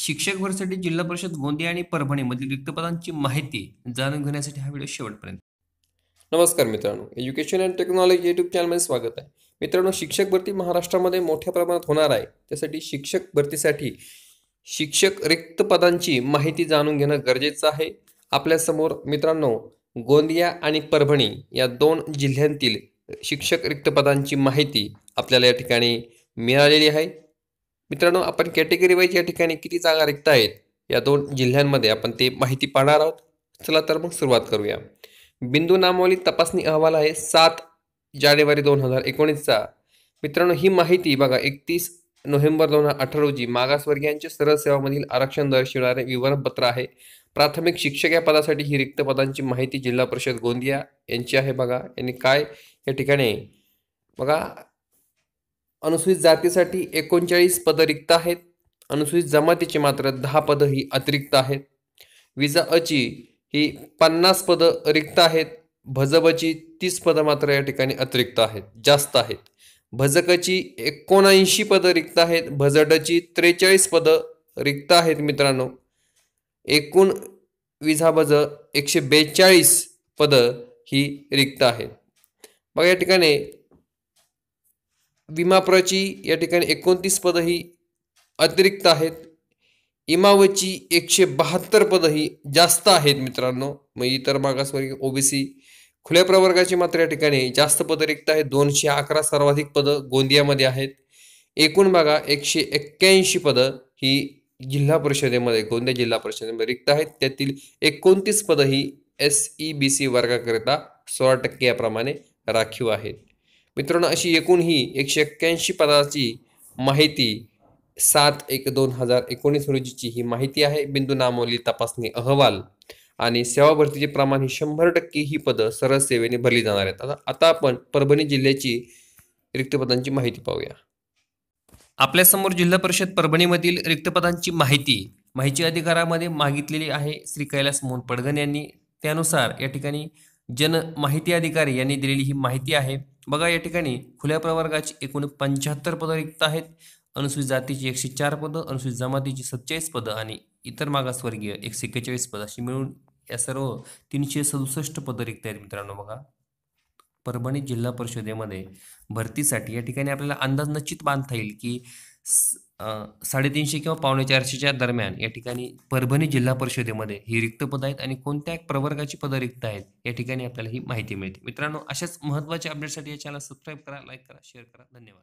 शिक्षक भरसाठी जिल्हा परिषद गोंदिया आणि परभणीमधील रिक्त पदांची माहिती जाणून घेण्यासाठी हा व्हिडिओ शेवटपर्यंत नमस्कार मित्रांनो एज्युकेशन अँड टेक्नॉलॉजी यूट्यूब चॅनलमध्ये स्वागत आहे. मित्रांनो शिक्षक भरती महाराष्ट्रामध्ये मोठ्या प्रमाणात होणार आहे. त्यासाठी शिक्षक भरतीसाठी शिक्षक रिक्त पदांची माहिती जाणून घेणं गरजेचं आहे. आपल्यासमोर मित्रांनो गोंदिया आणि परभणी या दोन जिल्ह्यांतील शिक्षक रिक्त पदांची माहिती आपल्याला या ठिकाणी मिळालेली आहे. मित्रांनो आपण कॅटेगरी वाईज या ठिकाणी किती जागा रिक्त आहेत? या दोन जिल्ह्यांमध्ये आपण ते माहिती पाहणार आहोत. चला तर मग सुरुवात करूया. बिंदू नामावली तपासणी अहवाल आहे सात जानेवारी दोन हजार एकोणीसचा. मित्रांनो ही माहिती बघा एकतीस नोव्हेंबर दोन हजार अठरा रोजी मागासवर्गीयांच्या सरळ सेवामधील आरक्षण दर्शविणारे विवरणपत्र आहे. प्राथमिक शिक्षक या पदासाठी ही रिक्त पदांची माहिती जिल्हा परिषद गोंदिया यांची आहे बघा. यांनी काय या ठिकाणी बघा अनुसूचित जातीसाठी एकोणचाळीस पदं रिक्त आहेत. अनुसूचित जमातीची मात्र दहा पदं ही अतिरिक्त आहेत. विजा अची ही पन्नास पदं रिक्त आहेत. भजबची तीस पदं मात्र या ठिकाणी अतिरिक्त आहेत जास्त आहेत. भजकची एकोणऐंशी पदं रिक्त आहेत. भजडची त्रेचाळीस पदं रिक्त आहेत मित्रांनो. एकूण विझाभज एकशे बेचाळीस पदं ही रिक्त आहेत. बघा या ठिकाणी विमाप्रची या ठिकाणी एकोणतीस पदं ही अतिरिक्त आहेत. इमावची एकशे बहात्तर पदं ही जास्त आहेत मित्रांनो. मग इतर मागासवर्गीय ओबीसी खुल्या प्रवर्गाची मात्र या ठिकाणी जास्त पदं रिक्त आहेत. दोनशे अकरा सर्वाधिक पदं गोंदियामध्ये आहेत. एकूण बघा एकशे एक्क्याऐंशी पदं ही जिल्हा परिषदेमध्ये गोंदिया जिल्हा परिषदेमध्ये रिक्त आहेत. त्यातील एकोणतीस पदं ही एस ई बी सी वर्गाकरिता सोळा टक्के याप्रमाणे राखीव आहेत. मित्रांनो अशी एकूण ही एकशे एक्क्याऐंशी पदाची माहिती सात एक दोन हजार एकोणीस रोजीची ही माहिती आहे. बिंदू नामवली तपासणी अहवाल आणि सेवा भरतीचे प्रमाण ही शंभर टक्के ही पदं सरळ सेवेने भरली जाणार आहेत. आता आता आपण परभणी जिल्ह्याची रिक्त पदांची माहिती पाहूया. आपल्यासमोर जिल्हा परिषद परभणीमधील रिक्त पदांची माहिती माहिती अधिकारामध्ये मागितलेली आहे. श्री कैलास मोहन पडगण यांनी. त्यानुसार या ठिकाणी जन माहिती अधिकारी यांनी दिलेली ही माहिती आहे. बघा या ठिकाणी खुल्या प्रवर्गाची एकूण पंच्याहत्तर पदं रिक्त आहेत. अनुसूचित जातीची एकशे चार पदं अनुसूचित जमातीची सत्तेचाळीस पदं आणि इतर मागासवर्गीय एकशे एक्केचाळीस पदं अशी मिळून या सर्व तीनशे सदुसष्ट पदं रिक्त आहेत मित्रांनो बघा. परभणी जिल्हा परिषदेमध्ये भरतीसाठी या ठिकाणी आपल्याला अंदाज निश्चित बांधता येईल की साडेतीनशे किंवा पावणे चारशेच्या दरम्यान या ठिकाणी परभणी जिल्हा परिषदेमध्ये ही रिक्त पदं आहेत आणि कोणत्या प्रवर्गाची पदं रिक्त आहेत या ठिकाणी आपल्याला ही माहिती मिळते. मित्रांनो अशाच महत्त्वाच्या अपडेटसाठी या चॅनल सबस्क्राईब करा लाईक करा शेअर करा. धन्यवाद.